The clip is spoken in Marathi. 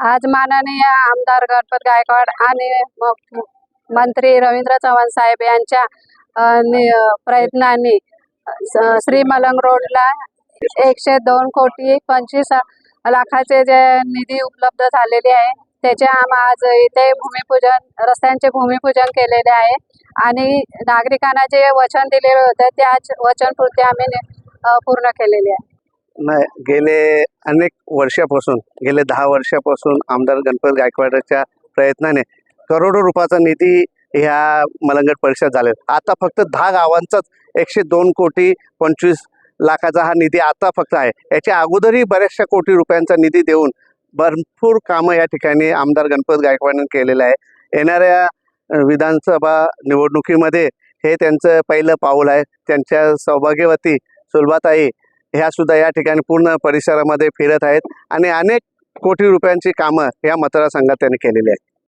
आज माननीय आमदार गणपत गायकवाड आणि मंत्री रवींद्र चव्हाण साहेब यांच्या नि- प्रयत्नांनी स- श्री मलंग रोडला एकशे दोन कोटी पंचवीस लाखाचे जे निधी उपलब्ध झालेले आहे त्याचे आम आज इथे भूमिपूजन रस्त्यांचे भूमिपूजन केलेले आहे आणि नागरिकांना जे वचन दिलेले होते त्याच वचनपूर्ती आम्ही पूर्ण केलेली आहे. नाही गेले अनेक वर्षापासून गेले दहा वर्षापासून आमदार गणपत गायकवाडच्या प्रयत्नाने करोडो रुपयाचा निधी ह्या मलंगट परिषद झाले. आता फक्त दहा गावांचाच एकशे दोन कोटी पंचवीस लाखाचा हा निधी आता फक्त आहे. याच्या अगोदरही बऱ्याचशा कोटी रुपयांचा निधी देऊन भरपूर कामं या ठिकाणी आमदार गणपत गायकवाडने केलेलं आहे. येणाऱ्या विधानसभा निवडणुकीमध्ये हे त्यांचं पहिलं पाऊल आहे. त्यांच्या सौभाग्यवती सुलभाताई ह्या सुद्धा या ठिकाणी पूर्ण परिसरामध्ये फिरत आहेत आणि अनेक कोटी रुपयांची कामं या मतदारसंघात त्यांनी केलेली आहेत.